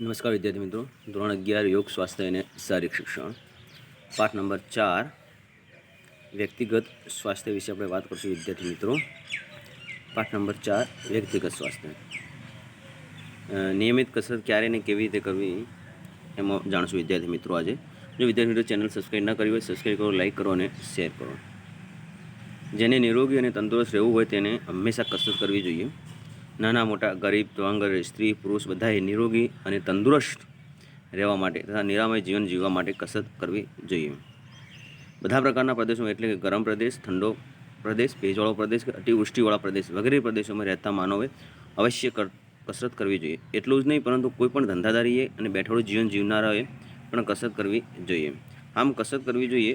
નમસ્કાર વિદ્યાર્થી મિત્રો. ધોરણ અગિયાર, યોગ, સ્વાસ્થ્ય અને શારીરિક શિક્ષણ. પાઠ નંબર ચાર, વ્યક્તિગત સ્વાસ્થ્ય વિશે આપણે વાત કરીશું વિદ્યાર્થી મિત્રો. પાઠ નંબર ચાર, વ્યક્તિગત સ્વાસ્થ્ય. નિયમિત કસરત ક્યારે ને કેવી રીતે કરવી એમાં જાણશું વિદ્યાર્થી મિત્રો આજે. જો વિદ્યાર્થી મિત્રો ચેનલ સબસ્ક્રાઈબ ના કરી હોય સબસ્ક્રાઈબ કરો લાઈક કરો અને શેર કરો. જેને નિરોગી અને તંદુરસ્ત રહેવું હોય તેને હંમેશા કસરત કરવી જોઈએ. નાના મોટા ગરીબ તવાંગર સ્ત્રી, પુરુષ બધાએ નિરોગી અને તંદુરસ્ત રહેવા માટે તથા નિરામય જીવન જીવવા માટે કસરત કરવી જોઈએ. બધા પ્રકારના પ્રદેશો એટલે કે ગરમ પ્રદેશ, ઠંડો પ્રદેશ, ભેજવાળો પ્રદેશ કે અતિવૃષ્ટિવાળા પ્રદેશ વગેરે પ્રદેશોમાં રહેતા માનવે અવશ્ય કસરત કરવી જોઈએ. એટલું જ નહીં, પરંતુ કોઈપણ ધંધાધારીએ અને બેઠાડું જીવન જીવનારાઓએ પણ કસરત કરવી જોઈએ. આમ કસરત કરવી જોઈએ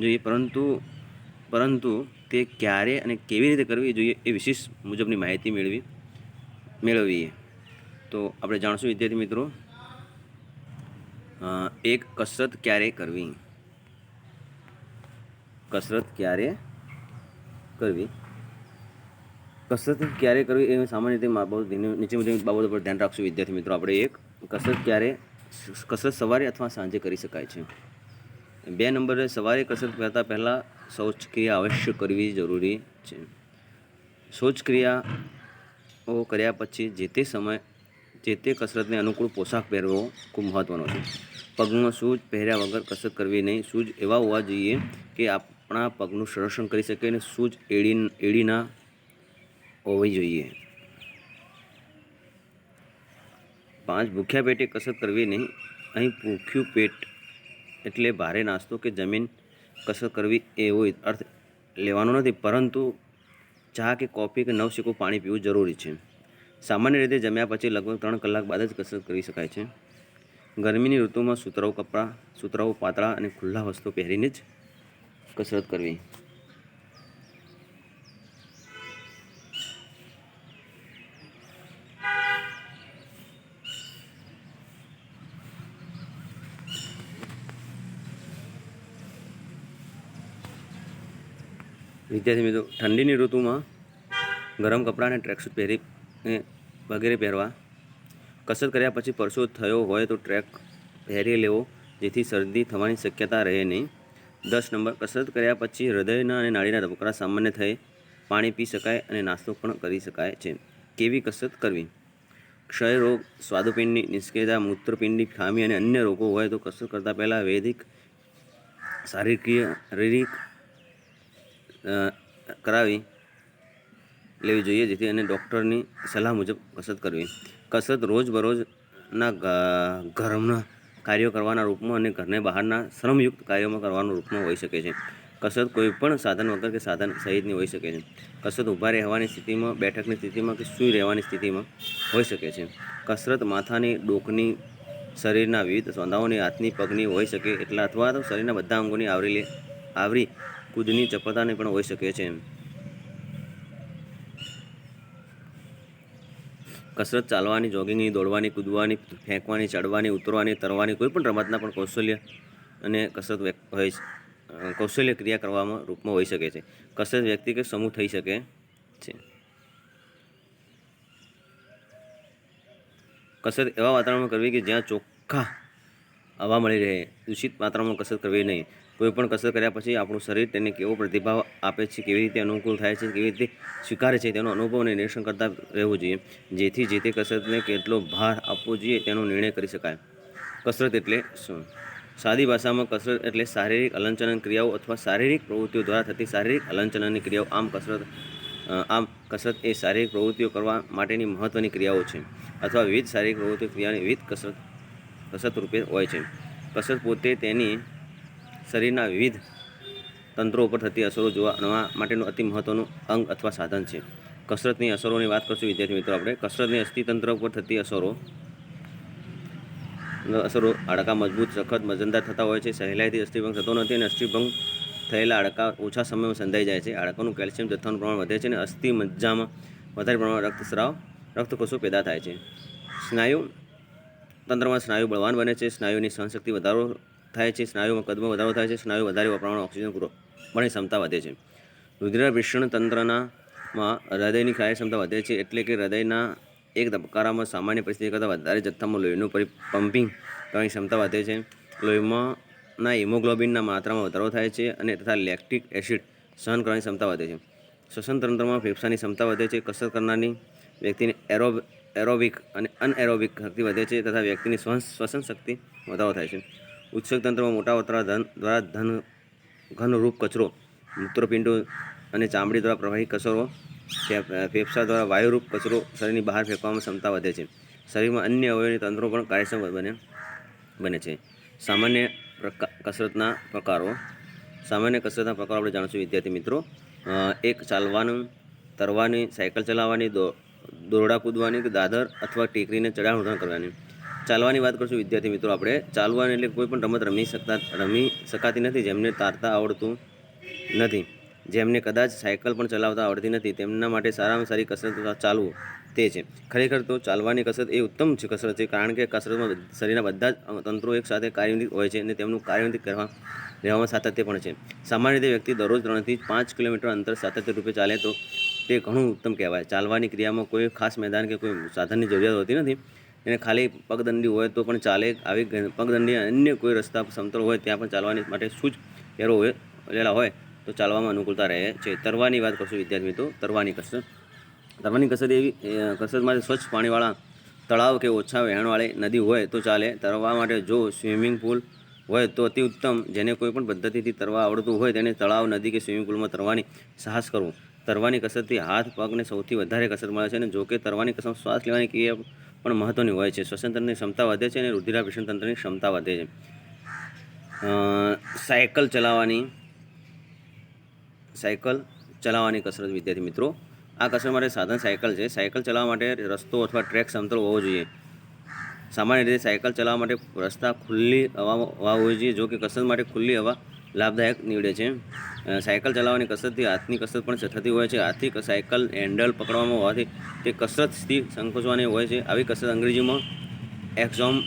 જોઈએ પરંતુ પરંતુ તે ક્યારે અને કેવી રીતે કરવી જોઈએ એ વિશેષ મુજબની માહિતી મેળવી, મેળવીએ. તો આપણે જાણશું, વિદ્યાર્થી મિત્રો એક કસરત ક્યારે કરવી? કસરત ક્યારે કરવી? કસરત ક્યારે કરવી એ સામાન્ય રીતે બાબતો નીચે મુજબ બાબતો પર ધ્યાન રાખશું, વિદ્યાર્થી મિત્રો. આપણે એક કસરત ક્યારે, કસરત સવારે અથવા સાંજે કરી શકાય છે. બે નંબરે, સવારે કસરત કરતાં પહેલાં શૌચક્રિયા અવશ્ય કરવી જરૂરી છે. શૌચક્રિયાઓ કર્યા પછી જે તે સમય, જે તે કસરતને અનુકૂળ પોશાક પહેરવો ખૂબ મહત્ત્વનો છે. પગમાં શૂઝ પહેર્યા વગર કસરત કરવી નહીં. શૂઝ એવા હોવા જોઈએ કે આપણા પગનું સંરક્ષણ કરી શકે અને શૂઝ એડી, એડીના હોવી જોઈએ. પાંચ, ભૂખ્યા પેટે કસરત કરવી નહીં. અહીં ભૂખ્યું પેટ એટલે ભારે નાસ્તો કે જમીન કસરત કરવી એ હોય અર્થ લેવાનો નથી. પરંતુ ચા કે કોફી કે નવશેકું પાણી પીવું જરૂરી છે. સામાન્ય રીતે જમ્યા પછી લગભગ ત્રણ કલાક બાદ જ કસરત કરી શકાય છે. ગરમીની ઋતુમાં સુતરાઉ કપડાં, સુતરાઉ પાતળા અને ખુલ્લા વસ્ત્રો પહેરીને જ કસરત કરવી. વિદ્યાર્થી મિત્રો, ઠંડીની ઋતુમાં ગરમ કપડાં અને ટ્રેકસૂટ પહેરી વગેરે પહેરવા, કસરત કર્યા પછી પરસો થયો હોય તો ટ્રેક પહેરી લેવો, જેથી શરદી થવાની શક્યતા રહે નહીં. દસ નંબર, કસરત કર્યા પછી હૃદયના અને નાળીના ધબકારા સામાન્ય થઈ, પાણી પી શકાય અને નાસ્તો પણ કરી શકાય છે. કેવી કસરત કરવી? ક્ષય રોગ સ્વાદુપિંડની નિષ્ક્રિયતા મૂત્રપિંડની ખામી અને અન્ય રોગો હોય તો કસરત કરતાં પહેલાં વૈદિક, શારીરિક શારીરિક કરાવી લેવી જોઈએ, જેથી અને ડૉક્ટરની સલાહ મુજબ કસરત કરવી. કસરત રોજબરોજના ઘરના કાર્યો કરવાના રૂપમાં અને ઘરને બહારના શ્રમયુક્ત કાર્યોમાં કરવાના રૂપમાં હોઈ શકે છે. કસરત કોઈપણ સાધન વગર કે સાધન સહિતની હોઈ શકે છે. કસરત ઊભા રહેવાની સ્થિતિમાં, બેઠકની સ્થિતિમાં કે સૂઈ રહેવાની સ્થિતિમાં હોઈ શકે છે. કસરત માથાની ડોકની શરીરના વિવિધ સોંધાઓની હાથની પગની હોઈ શકે, એટલા અથવા તો શરીરના બધા અંગોની આવરી લે, આવરી કૂદની ચપળતાની પણ હોઈ શકે છે. કસરત ચાલવાની, જોગિંગની, દોડવાની, કૂદવાની, ફેંકવાની, ચડવાની, ઉતરવાની, તરવાની કોઈ પણ રમતના પણ કૌશલ્ય અને કસરત હોય કૌશલ્ય ક્રિયા કરવામાં રૂપમાં હોઈ શકે છે. કસરત વ્યક્તિ કે સમૂહ થઈ શકે છે. કસરત એવા વાતાવરણમાં કરવી કે જ્યાં ચોખ્ખા હવા મળી રહે. દૂષિત માત્રામાં કસરત કરવી નહીં. કોઈ પણ કસરત કર્યા પછી આપણું શરીર તેને કેવો પ્રતિભાવ આપે છે, કેવી રીતે અનુકૂળ થાય છે, કેવી રીતે સ્વીકારે છે, તેનો અનુભવ અને નિરીક્ષણ કરતા રહેવું જોઈએ. જેથી જે તે કસરતને કેટલો ભાર આપવો જોઈએ તેનો નિર્ણય કરી શકાય. કસરત એટલે શું? સાદી ભાષામાં કસરત એટલે શારીરિક હલનચલન ક્રિયાઓ અથવા શારીરિક પ્રવૃત્તિઓ દ્વારા થતી શારીરિક હલનચલનની ક્રિયાઓ. આમ કસરત આમ કસરત એ શારીરિક પ્રવૃત્તિઓ કરવા માટેની મહત્ત્વની ક્રિયાઓ છે અથવા વિવિધ શારીરિક પ્રવૃત્તિઓ ક્રિયાની વિવિધ કસરત કસરત રૂપે હોય છે. કસરત પોતે તેની શરીરના વિવિધ તંત્રો ઉપર થતી અસરો જોવા માટેનું અતિ મહત્ત્વનું અંગ અથવા સાધન છે. કસરતની અસરોની વાત કરશું. વિદ્યાર્થી મિત્રો, આપણે કસરતની અસ્થિતંત્ર ઉપર થતી અસરો અસરો હાડકાં મજબૂત, સખત વજનદાર થતા હોય છે. સહેલાઈથી અસ્થિભંગ થતો નથી અને અસ્થિભંગ થયેલા હાડકાં ઓછા સમયમાં સંધાઈ જાય છે. હાડકાનું કેલ્શિયમ જથ્થાનું પ્રમાણ વધે છે અને અસ્થિ મજ્જામાં વધારે પ્રમાણમાં રક્તસ્રાવ, રક્તકોષો પેદા થાય છે. સ્નાયુ તંત્રમાં સ્નાયુ બળવાન બને છે. સ્નાયુની સહનશક્તિ વધારો થાય છે સ્નાયુમાં કદમાં વધારો થાય છે સ્નાયુ વધારે વપરાવાનો ઓક્સિજન પૂરો પણ ક્ષમતા વધે છે. રુધિરાભિષણ તંત્રના માં હૃદયની કાર્યક્ષમતા વધે છે એટલે કે હૃદયના એક ધબકારામાં સામાન્ય પરિસ્થિતિ કરતાં વધારે જથ્થામાં લોહીનું પરી, પમ્પિંગ કરવાની ક્ષમતા વધે છે. લોહીમાં ના હિમોગ્લોબિનના માત્રામાં વધારો થાય છે અને તથા લેક્ટિક એસિડ સહન કરવાની ક્ષમતા વધે છે. શ્વસન તંત્રમાં ફેફસાની ક્ષમતા વધે છે, કસરત કરનારની વ્યક્તિની એરો એરોબિક અને અનએરોબિક શક્તિ વધે છે તથા વ્યક્તિની શ્વસન શક્તિ વધારો થાય છે. ઉત્સેક તંત્રમાં મોટા વતરા ધન, દ્વારા ધન, ઘનરૂપ કચરો, મૂત્રપિંડો અને ચામડી દ્વારા પ્રવાહી કચરો ફેફસા દ્વારા વાયુરૂપ કચરો શરીરની બહાર ફેંકવામાં ક્ષમતા વધે છે. શરીરમાં અન્ય અવયવી તંત્રો પણ કાર્યક્ષમ બને બને છે. સામાન્ય કસરતના પ્રકારો, સામાન્ય કસરતના પ્રકારો આપણે જાણીશું, વિદ્યાર્થી મિત્રો. એક ચાલવાનું, તરવાની, સાયકલ ચલાવવાની દોરડા કૂદવાની કે દાદર અથવા ટેકરીને ચડાણ ઉતરાણ કરવાની. ચાલવાની વાત કરશું વિદ્યાર્થી મિત્રો આપણે. ચાલવાની એટલે કોઈ પણ રમત રમી શકતા, રમી શકાતી નથી, જેમને તારતા આવડતું નથી, જેમને કદાચ સાયકલ પણ ચલાવતા આવડતી નથી, તેમના માટે સારામાં સારી કસરત ચાલવું તે છે. ખરેખર તો ચાલવાની કસરત એ ઉત્તમ છે કસરત છે, કારણ કે કસરતમાં શરીરના બધા જ તંત્રો એકસાથે કાર્યાન્વિત હોય છે અને તેમનું કાર્યાન્વિત કરવા, રહેવામાં સાતત્ય પણ છે. સામાન્ય રીતે વ્યક્તિ દરરોજ ત્રણથી પાંચ કિલોમીટર અંતર સાતત્ય રૂપે ચાલે તો તે ઘણું ઉત્તમ કહેવાય. ચાલવાની ક્રિયામાં કોઈ ખાસ મેદાન કે કોઈ સાધનની જરૂરિયાત હોતી નથી. એને ખાલી પગદંડી હોય તો પણ ચાલે. આવી પગદંડી અન્ય કોઈ રસ્તા સમતળ હોય ત્યાં પણ ચાલવાની માટે સૂચ પહેરો હોય, લેલા હોય, તો ચાલવામાં અનુકૂળતા રહે છે. તરવાની વાત કરશું વિદ્યાર્થી મિત્રો, તરવાની કસરત. તરવાની કસરત એવી કસરત સ્વચ્છ પાણીવાળા તળાવ કે ઓછા વહેણવાળી નદી હોય તો ચાલે. તરવા માટે જો સ્વિમિંગ પુલ હોય તો અતિ ઉત્તમ. જેને કોઈ પણ પદ્ધતિથી તરવા આવડતું હોય તેને તળાવ, નદી કે સ્વિમિંગ પુલમાં તરવાની સાહસ કરવું. તરવાની કસરતથી હાથ, પગને સૌથી વધારે કસરત મળે છે અને જો કે તરવાની કસરત શ્વાસ લેવાની ક્રિયા પણ મહત્ત્વની હોય છે. શ્વસન ક્ષમતા વધે છે અને રુધિરાભિષણ તંત્રની ક્ષમતા વધે છે. સાયકલ ચલાવવાની સાયકલ ચલાવવાની કસરત વિદ્યાર્થી મિત્રો. આ કસરત માટે સાધન સાયકલ છે. સાયકલ ચલાવવા માટે રસ્તો અથવા ટ્રેક સમતળ હોવો જોઈએ. સામાન્ય રીતે સાયકલ ચલાવવા માટે રસ્તા ખુલ્લી હવા હવા જોઈએ, જો કે કસરત માટે ખુલ્લી હવા લાભદાયક નીવડે છે. સાયકલ ચલાવવાની કસરતથી હાથની કસરત પણ થતી હોય છે. હાથથી સાયકલ હેન્ડલ પકડવામાં હોવાથી તે કસરત સ્થિર સંકોચવાની હોય છે. આવી કસરત અંગ્રેજીમાં એક્ઝોમ,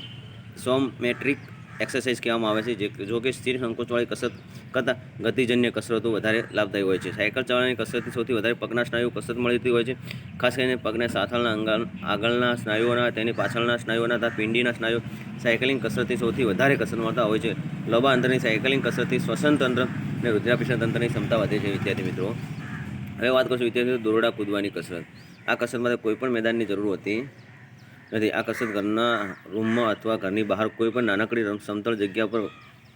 સોમેટ્રિક એક્સરસાઇઝ કહેવામાં આવે છે, જે જો કે સ્થિર સંકોચવાળી કસરત કરતાં ગતિજન્ય કસરતો વધારે લાભદાયી હોય છે. સાયકલ ચલાવવાની કસરતથી સૌથી વધારે પગના સ્નાયુ કસરત મળતી હોય છે. ખાસ કરીને પગના સાથળના અંગા, આગળના સ્નાયુઓના, તેની પાછળના સ્નાયુઓના તથા પિંડીના સ્નાયુ સાયકલિંગ કસરતથી સૌથી વધારે કસરત મળતા હોય છે. લોબા અંતરની સાયકલિંગ કસરતથી શ્વસન તંત્ર અને રુદ્રાભિષણ તંત્રની ક્ષમતા વધે છે, વિદ્યાર્થી મિત્રો. હવે વાત કરશું વિદ્યાર્થીઓ દોરડા કૂદવાની કસરત. આ કસરત માટે કોઈ પણ મેદાનની જરૂર હોતી નથી. આ કસરત ઘરના રૂમમાં અથવા ઘરની બહાર કોઈ પણ નાનકડી સમતળ જગ્યા પર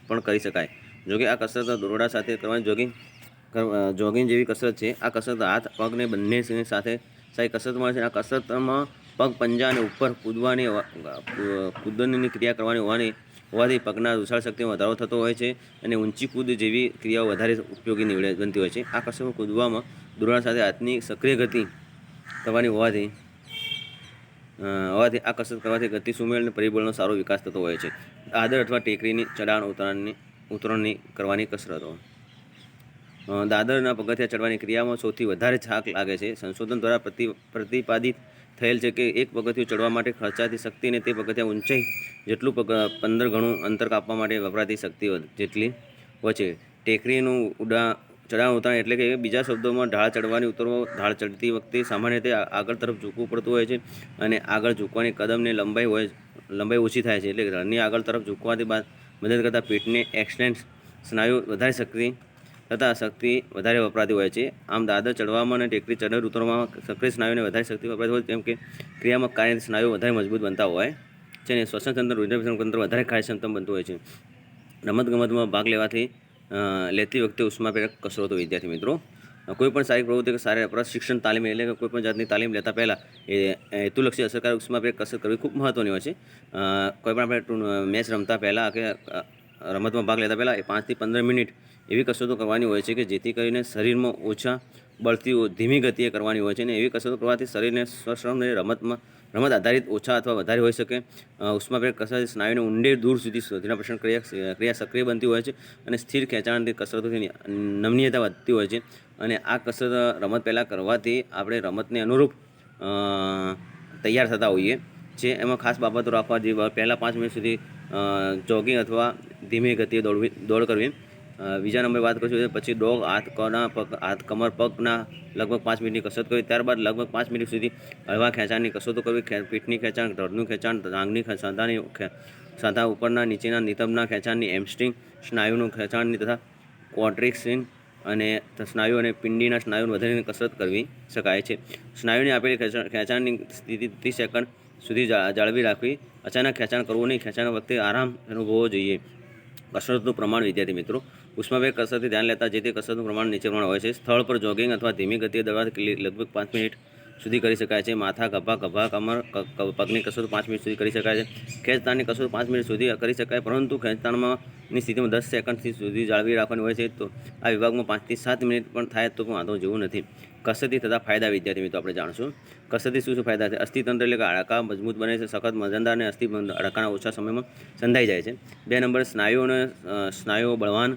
પણ કરી શકાય. જોકે આ કસરત દોરડા સાથે કરવાની જોગિંગ જોગિંગ જેવી કસરત છે. આ કસરત હાથ પગને બંને સાથે સારી કસરત મળે છે. આ કસરતમાં પગ પંજા અને ઉપર કૂદવાની કૂદનની ક્રિયા કરવાની હોવાની, હોવાથી પગના ઉછાળ શક્તિમાં વધારો થતો હોય છે અને ઊંચી કૂદ જેવી ક્રિયાઓ વધારે ઉપયોગી નીવડે, બનતી હોય છે. આ કસરતમાં કૂદવામાં દોરડા સાથે હાથની સક્રિય ગતિ કરવાની હોવાથી હોવાથી આ કસરત કરવાથી ગતિ સુમેળ અને પરિબળનો સારો વિકાસ થતો હોય છે. આદર અથવા ટેકરીની ચડાણ ઉતરાણની ઉતરણની કરવાની કસરતો. દાદરના પગથિયા ચડવાની ક્રિયામાં સૌથી વધારે થાક લાગે છે. સંશોધન દ્વારા પ્રતિ, પ્રતિપાદિત થયેલ છે કે એક પગથિયું ચડવા માટે ખર્ચાતી શક્તિ અને તે પગથિયા ઊંચાઈ જેટલું પગ, પંદર ગણું અંતર કાપવા માટે વપરાતી શક્તિ જેટલી હોય છે ટેકરીનું ઉડા, ચડાણ ઉતરાણ એટલે કે બીજા શબ્દોમાં ઢાળ ચડવાની ઉતરવો, ઢાળ ચડતી વખતે સામાન્ય રીતે આગળ તરફ ઝૂકવું પડતું હોય છે અને આગળ ઝૂકવાની કદમની લંબાઈ હોય, લંબાઈ ઓછી થાય છે. એટલે રનની આગળ તરફ ઝૂકવાથી બાદ મદદ કરતાં પેટને એક્સલેન્ટ સ્નાયુ વધારે શક્તિ તથા શક્તિ વધારે વપરાતી હોય છે. આમ દાદર ચડવામાં અને ટેકરી ચડર ઉતરવામાં સક્રિય સ્નાયુને વધારે શક્તિ વપરાતી હોય કેમ કે ક્રિયામાં કાર્ય સ્નાયુ વધારે મજબૂત બનતા હોય છે અને શ્વસન તંત્ર રુધિરાભિસરણ તંત્ર વધારે કાર્યક્ષમતા બનતું હોય છે. રમતગમતમાં ભાગ લેવાથી લેતી વખતે ઉષ્માપ્રેરક કસરતો, વિદ્યાર્થી મિત્રો. કોઈ પણ શારીરિક પ્રવૃત્તિ કે સારી પ્રશિક્ષણ તાલીમ એટલે કે કોઈ પણ જાતની તાલીમ લેતા પહેલાં એ હેતુલક્ષી અસરકારક ઉષ્માપ્રેરક કસરત કરવી ખૂબ મહત્ત્વની હોય છે. કોઈપણ કોઈ પણ આપણે મેચ રમતા પહેલાં કે રમતમાં ભાગ લેતા પહેલાં એ પાંચથી પંદર મિનિટ એવી કસરતો કરવાની હોય છે કે જેથી કરીને શરીરમાં ઓછા બળતી ધીમી ગતિએ કરવાની હોય છે અને એવી કસરતો કરવાથી શરીરને સ્વશ્રમ અને રમતમાં, રમત આધારિત ઓછા અથવા વધારે હોઈ શકે. ઉષ્માભેર કસરત સ્નાયુને ઊંડે દૂર સુધી પ્રશ્ન ક્રિયા ક્રિયા સક્રિય બનતી હોય છે અને સ્થિર ખેંચાણથી કસરતોથી નમનીયતા વધતી હોય છે. અને આ કસરત રમત પહેલાં કરવાથી આપણે રમતને અનુરૂપ તૈયાર થતા હોઈએ. જે એમાં ખાસ બાબતો રાખવા જેવી પહેલાં પાંચ મિનિટ સુધી જોગિંગ અથવા ધીમી ગતિએ દોડવી, દોડ કરવી. બીજા નંબરે વાત કરીશું પછી ડોગ હાથ, કના પગ, હાથ, કમર, પગના લગભગ પાંચ મિનિટની કસરત કરવી. ત્યારબાદ લગભગ પાંચ મિનિટ સુધી હળવા ખેંચાણની કસરતો કરવી પીઠની ખેંચાણ ધડનું ખેંચાણ ખે- સાંધાની સાંધા ઉપરના નીચેના નિતંબના ખેંચાણની એમસ્ટ્રિંગ સ્નાયુનું ખેંચાણની તથા ક્વોટ્રિક્સિન અને સ્નાયુ અને પિંડીના સ્નાયુને વધારીને કસરત કરવી શકાય છે. સ્નાયુની આપેલી ખેંચાણ ખેંચાણની સ્થિતિ ત્રીસ સેકન્ડ સુધી જાળવી રાખવી. અચાનક ખેંચાણ કરવું નહીં, ખેંચાણ વખતે આરામ અનુભવવો જોઈએ. કસરતનું પ્રમાણ, વિદ્યાર્થી મિત્રો. ઉષ્માવેગ કસરતથી ધ્યાન લેતા જે તે કસરતનું પ્રમાણ નીચે પ્રમાણે હોય છે. સ્થળ પર જોગિંગ અથવા ધીમી ગતિએ દરવાજ લગભગ પાંચ મિનિટ સુધી કરી શકાય છે. માથા, ગભા ગભા, કમર પગની કસરત પાંચ મિનિટ સુધી કરી શકાય છે. ખેંચતાણની કસરત પાંચ મિનિટ સુધી કરી શકાય, પરંતુ ખેંચતાણમાં ની સ્થિતિમાં દસ સેકન્ડથી સુધી જાળવી રાખવાની હોય છે, તો આ વિભાગમાં પાંચથી સાત મિનિટ પણ થાય તો વાંધો જેવું નથી. કસરતી થતા ફાયદા વિદ્યાર્થી મિત્રો આપણે જાણશું. કસરતી શું શું ફાયદા છે? અસ્થિતંત્ર એટલે કે હાડકા મજબૂત બને છે. સખત મજનદાર અને અસ્થિ હાડકાના ઓછા સમયમાં સંધાઈ જાય છે. બે નંબર સ્નાયુઓને સ્નાયુઓ બળવાન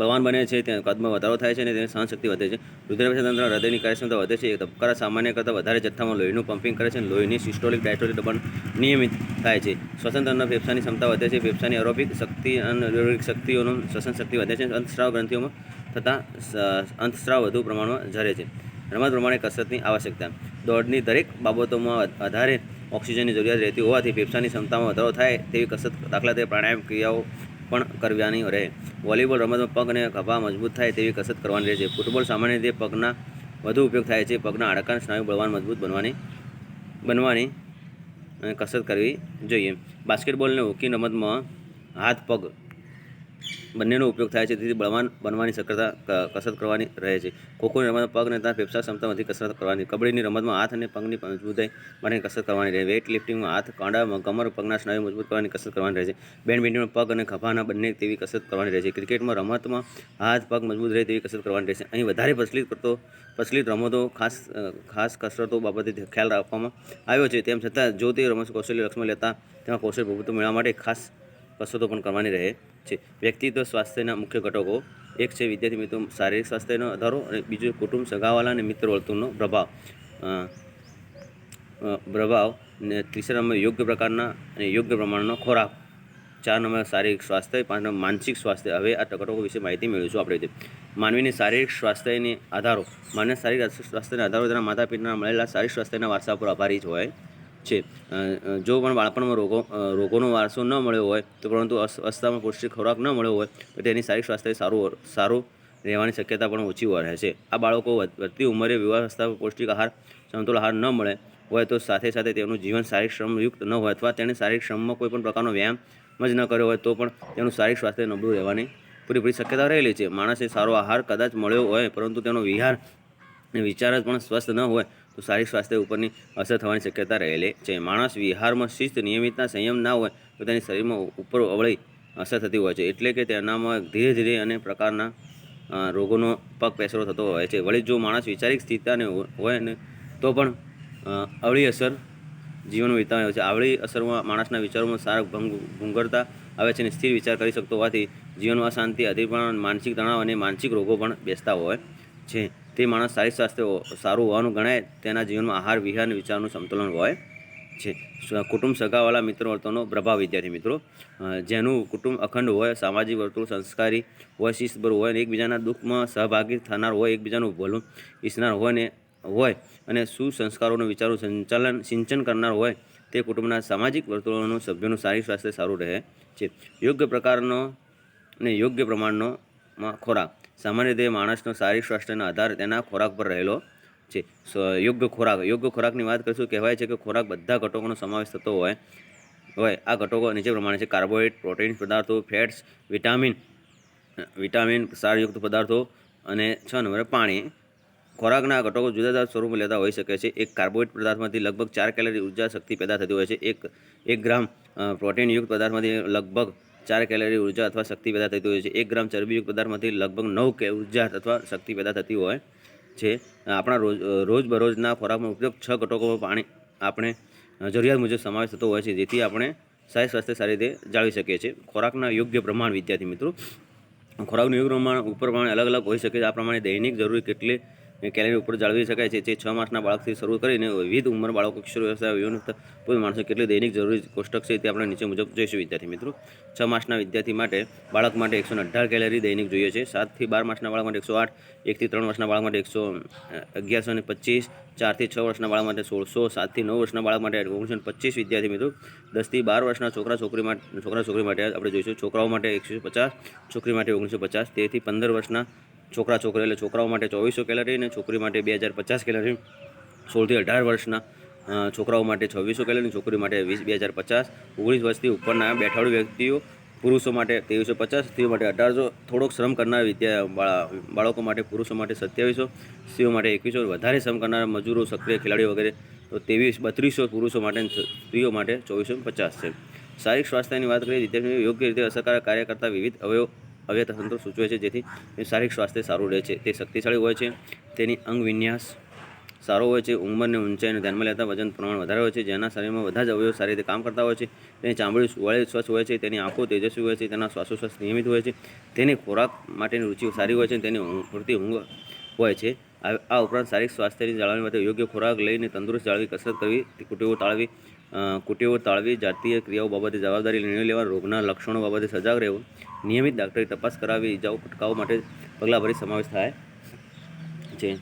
બળવાન બને છે ત્યાં કદમાં વધારો થાય છે અને તેની સહનશક્તિ વધે છે. રુધિરભિસંતંત્ર હૃદયની કાર્યક્ષમતા વધે છે ધબકારા સામાન્ય કરતાં વધારે જથ્થામાં લોહીનું પમ્પિંગ કરે છે અને લોહીની સિસ્ટોલિક ડાયસ્ટોલિક દબાણ નિયમિત થાય છે. શ્વસનતંત્રના ફેફસાની ક્ષમતા વધે છે, ફેફસાની એરોબિક શક્તિ અને એરોબિક શક્તિઓનું શ્વસન શક્તિ વધે છે અંતસ્રાવ ગ્રંથિઓમાં થતાં અંતસ્રાવ વધુ પ્રમાણમાં ઝરે છે. રમત પ્રમાણે કસરતની આવશ્યકતા. દોડની દરેક બાબતોમાં વધારે ઓક્સિજનની જરૂરિયાત રહેતી હોવાથી ફેફસાની ક્ષમતામાં વધારો થાય તેવી કસરત દાખલા તરીકે પ્રાણાયામ ક્રિયાઓ પણ કરવાની રહે. વોલીબોલ રમતમાં પગ અને ખભા મજબૂત થાય તેવી કસરત કરવાની રહે છે ફૂટબોલ સામાન્ય રીતે પગના વધુ ઉપયોગ થાય છે. પગના હાડકાં સ્નાયુ બળવાન, મજબૂત બનવાની બનવાની કસરત કરવી જોઈએ. બાસ્કેટબોલ અને હોકી રમતમાં હાથ, પગ બંનેનો ઉપયોગ થાય છે, તેથી બળવાન બનવાની શક્યતા કસરત કરવાની રહે છે. ખોખોની રમતમાં પગ અને ત્યાં ફેફસા ક્ષમતા વધી કસરત કરવાની. કબડ્ડીની રમતમાં હાથ અને પગની મજબૂતાઈ માટે કસરત કરવાની રહે. વેઇટ લિફ્ટિંગમાં હાથ, કાંડા કમર, પગના સ્નાયુ મજબૂત કરવાની કસરત કરવાની રહે છે. બેડમિન્ટનમાં પગ અને ખભાના બંને તેવી કસરત કરવાની રહે છે. ક્રિકેટમાં, રમતમાં હાથ, પગ મજબૂત રહે તેવી કસરત કરવાની રહેશે અહીં વધારે પ્રચલિત કરતો, પ્રચલિત રમતો ખાસ ખાસ કસરતો બાબતે ખ્યાલ રાખવામાં આવ્યો છે. તેમ છતાં, જો તે રમત કૌશલ્ય લક્ષ્યમાં લેતા તેમાં કૌશલ્ય પ્રભુત્વ મેળવવા માટે ખાસ કસરતો પણ કરવાની રહે. છે. વ્યક્તિત્વ સ્વાસ્થ્યના મુખ્ય ઘટકો એક છે વિદ્યાર્થી મિત્રો શારીરિક સ્વાસ્થ્યનો આધારો અને બીજું કુટુંબ સગાવાલા અને મિત્ર વર્તુળનો પ્રભાવ. પ્રભાવ ને ત્રીસરા નંબર યોગ્ય પ્રકારના અને યોગ્ય પ્રમાણનો ખોરાક. ચાર નંબર શારીરિક સ્વાસ્થ્ય, પાંચ નંબર માનસિક સ્વાસ્થ્ય. હવે આ ઘટકો વિશે માહિતી મેળવીશું આપણે રીતે. માનવીની શારીરિક સ્વાસ્થ્યની આધારો માનવ શારીરિક સ્વાસ્થ્યના આધારો તેના માતા પિતાના મળેલા શારીરિક સ્વાસ્થ્યના વારસા પર આભારી જ હોય. છે. જો પણ બાળપણમાં રોગો રોગોનો વારસો ન મળ્યો હોય, તો પરંતુ અસ્વસ્થામાં પૌષ્ટિક ખોરાક ન મળ્યો હોય, તો તેની શારીરિક સ્વાસ્થ્ય સારું સારું રહેવાની શક્યતા પણ ઓછી રહે છે. આ બાળકો વધ- વધતી ઉંમરે વિવાહાવસ્થામાં પૌષ્ટિક આહાર, સમતુલ આહાર ન મળે હોય, તો સાથે સાથે તેમનું જીવન શારીરિક શ્રમયુક્ત ન હોય અથવા તેણે શારીરિક શ્રમમાં કોઈ પણ પ્રકારનો વ્યાયામ જ ન કર્યો હોય, તો પણ તેનું શારીરિક સ્વાસ્થ્ય નબળું રહેવાની પૂરેપૂરી શક્યતા રહેલી છે. માણસે સારો આહાર કદાચ મળ્યો હોય, પરંતુ તેનો વિહાર વિચાર જ પણ સ્વસ્થ ન હોય તો શારીરિક સ્વાસ્થ્ય ઉપરની અસર થવાની શક્યતા રહેલી છે. માણસ વિહારમાં શિસ્ત નિયમિતતા સંયમ ના હોય તો તેની શરીરમાં ઉપર અવળી અસર થતી હોય છે. એટલે કે તેનામાં ધીરે ધીરે અને પ્રકારના રોગોનો પગ પેસરો થતો હોય છે. વળી જો માણસ વિચારિક સ્થિરતાને હોય ને તો પણ અવળી અસર જીવન વિતાવે છે. આવળી અસરમાં માણસના વિચારોમાં સારા ભંગ, ભૂંગરતા આવે છે અને સ્થિર વિચાર કરી શકતો હોવાથી જીવનમાં અશાંતિ અધિપણ માનસિક તણાવ અને માનસિક રોગો પણ બેસતા હોય છે. તે માણસ શારીરિક સ્વાસ્થ્ય સારું હોવાનું ગણાય, તેના જીવનમાં આહાર વિહાર અને વિચારનું સંતુલન હોય છે. કુટુંબ સગાવાળા મિત્રો વર્તનો પ્રભાવ વિદ્યાર્થી મિત્રો. જેનું કુટુંબ અખંડ હોય, સામાજિક વર્તુળ, સંસ્કારી હોય, શિસ્તભર હોય અને એકબીજાના દુઃખમાં સહભાગી થનાર હોય, એકબીજાનું ભલું ઈચ્છનાર હોય ને હોય અને સુસંસ્કારોનું વિચારો સંચાલન સિંચન કરનાર હોય, તે કુટુંબના સામાજિક વર્તુળોનું સભ્યોનું શારીરિક સ્વાસ્થ્ય સારું રહે છે. યોગ્ય પ્રકારનો અને યોગ્ય પ્રમાણનો ખોરાક સામાન્ય રીતે માણસનો શારીરિક સ્વાસ્થ્યનો આધાર તેના ખોરાક પર રહેલો છે. યોગ્ય ખોરાક, યોગ્ય ખોરાકની વાત કરીશું, કહેવાય છે કે ખોરાક બધા ઘટકોનો સમાવેશ થતો હોય. હોય આ ઘટકો નીચે પ્રમાણે છે, કાર્બોહાઈડ્રેટ, પ્રોટીન પદાર્થો, ફેટ્સ, વિટામિન વિટામિન સારયુક્ત પદાર્થો અને છ નંબરે પાણી. ખોરાકના ઘટકો જુદા જુદા સ્વરૂપમાં લેતા હોઈ શકે છે. એક કાર્બોહાઈડ પદાર્થમાંથી લગભગ ચાર કેલરી ઊર્જા શક્તિ પેદા થતી હોય છે. એક એક ગ્રામ પ્રોટીનયુક્ત પદાર્થમાંથી લગભગ ચાર કેલરી ઊર્જા અથવા શક્તિ પેદા થતી હોય છે. એક ગ્રામ ચરબીયુક્ત પદાર્થમાંથી લગભગ નવ કે ઊર્જા અથવા શક્તિ પેદા થતી હોય છે. આપણા રોજ, રોજબરોજના ખોરાકનો ઉપયોગ છ ઘટકોમાં પાણી આપણે જરૂરિયાત મુજબ સમાવેશ થતો હોય છે, જેથી આપણે સારી સ્વાસ્થ્ય સારી રીતે જાળવી શકીએ છીએ. ખોરાકના યોગ્ય પ્રમાણ, વિદ્યાર્થી મિત્રો. ખોરાકનું યોગ્ય પ્રમાણ ઉપર પ્રમાણે અલગ અલગ હોઈ શકે છે. આ પ્રમાણે દૈનિક જરૂરી કેટલી કેલરી ઉપર જાળવી શકાય છે. જે છ માસના બાળકથી શરૂ કરીને વિવિધ ઉંમર બાળકો, કિશોર વ્યવસાય, યુવાન કોઈ માણસો કેટલી દૈનિક જરૂરી કોષ્ટક છે તે આપણે નીચે મુજબ જોઈશું. વિદ્યાર્થી મિત્રો, છ માસના વિદ્યાર્થી માટે બાળક માટે એકસો અઢાર કેલરી દૈનિક જોઈએ છે. સાતથી બાર માસના બાળક માટે એકસો આઠ, એકથી ત્રણ વર્ષના બાળક માટે એકસો અગિયારસો ને પચીસ, ચારથી છ વર્ષના બાળક માટે સોળસો, સાતથી નવ વર્ષના બાળક માટે ઓગણીસો પચીસ. વિદ્યાર્થી મિત્રો, દસથી બાર વર્ષના છોકરા છોકરી માટે છોકરા છોકરી માટે આપણે જોઈશું. છોકરાઓ માટે એકસો પચાસ, છોકરી માટે ઓગણીસો પચાસ. તેથી પંદર વર્ષના છોકરા છોકરી એટલે છોકરાઓ માટે ચોવીસો કેલરી અને છોકરી માટે બે હજાર પચાસ કેલરી. સોળથી અઢાર વર્ષના છોકરાઓ માટે છવ્વીસો કેલરી, છોકરી માટે વીસ, બે હજાર પચાસ. ઓગણીસ વર્ષથી ઉપરના બેઠાડુ વ્યક્તિઓ, પુરુષો માટે ત્રેવીસો પચાસ, સ્ત્રીઓ માટે અઢારસો. થોડોક શ્રમ કરનાર વિદ્યા, બાળા- બાળકો માટે પુરુષો માટે સત્યાવીસો, સ્ત્રીઓ માટે એકવીસો વધારે શ્રમ કરનારા મજૂરો, સક્રિય ખેલાડીઓ વગેરે, તો ત્રેવીસ, બત્રીસો પુરુષો માટે સ્ત્રીઓ માટે ચોવીસો પચાસ છે. શારીરિક સ્વાસ્થ્યની વાત કરીએ, વિદ્યાર્થીઓ યોગ્ય રીતે અસરકારક કાર્ય કરતા વિવિધ અવયવ અવયતંત્રો સૂચવે છે જેથી શારીરિક સ્વાસ્થ્ય સારું રહે છે. તે શક્તિશાળી હોય છે, તેની અંગ વિન્યાસ સારો હોય છે, ઉંમરને ઊંચાઈને ધ્યાનમાં લેતા વજન પ્રમાણ વધારે હોય છે, જેના શરીરમાં બધા જ અવયવો સારી રીતે કામ કરતા હોય છે, તેની ચામડી વળે સ્વચ્છ હોય છે, તેની આંખો તેજસ્વી હોય છે, તેના શ્વાસોશ્વાસ નિયમિત હોય છે, તેની ખોરાક માટેની રુચિ સારી હોય છે, તેની પૂરતી ઊંઘ હોય છે. આ ઉપરાંત શારીરિક સ્વાસ્થ્યની જાળવણી માટે યોગ્ય ખોરાક લઈને તંદુરસ્ત જાળવી, કસરત કરવી, કુટેવો તાળવી અ, કુટેવો તાળવી જાતીય ક્રિયાઓ બાબતે જવાબદારી નિર્ણય લેવા રોગના લક્ષણો બાબતે સજાગ રહેવું નિયમિત ડાક્ટરી તપાસ કરાવી ઇજાઓ અટકાવવા માટે પગલાં ભરી સમાવેશ થાય છે.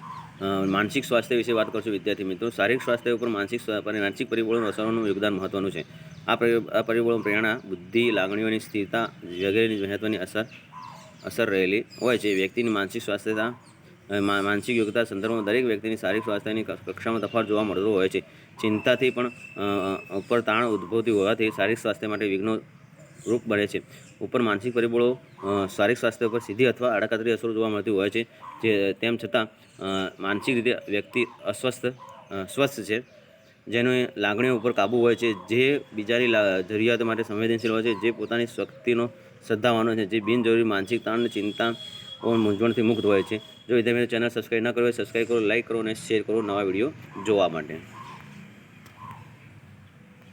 માનસિક સ્વાસ્થ્ય વિશે વાત કરશું વિદ્યાર્થી મિત્રો. શારીરિક સ્વાસ્થ્ય ઉપર માનસિક માનસિક પરિબળોનું અસરોનું યોગદાન મહત્વનું છે. આ પરિબળો પ્રેરણા બુદ્ધિ લાગણીઓની સ્થિરતા વગેરેની મહત્વની અસર અસર રહેલી હોય છે. વ્યક્તિની માનસિક સ્વાસ્થ્યતા માનસિક યોગ્યતા સંદર્ભમાં દરેક વ્યક્તિની શારીરિક સ્વાસ્થ્યની કક્ષામાં તફાવત જોવા મળતો હોય છે. ચિંતાથી પણ ઉપર તાણ ઉદ્ભવતી હોવાથી શારીરિક સ્વાસ્થ્ય માટે વિઘ્નો રૂપ બને છે. ઉપર માનસિક પરિબળો શારીરિક સ્વાસ્થ્ય પર સીધી અથવા આડાકાતરી અસરો જોવા મળતી હોય છે, જે, તેમ છતાં માનસિક રીતે વ્યક્તિ અસ્વસ્થ સ્વસ્થ છે. જેનો લાગણીઓ ઉપર કાબૂ હોય છે. જે બીજાની જરૂરિયાતો માટે સંવેદનશીલ હોય છે. જે પોતાની શક્તિનો શ્રદ્ધાવાનો છે. જે બિનજરૂરી માનસિક તાણ ચિંતા મૂંઝવણથી મુક્ત હોય છે. જો વિદ્યાર્થીઓ ચેનલ સબસ્ક્રાઈબ ન કરો સબસ્ક્રાઈબ કરો લાઈક કરો અને શેર કરો નવા વીડિયો જોવા માટે.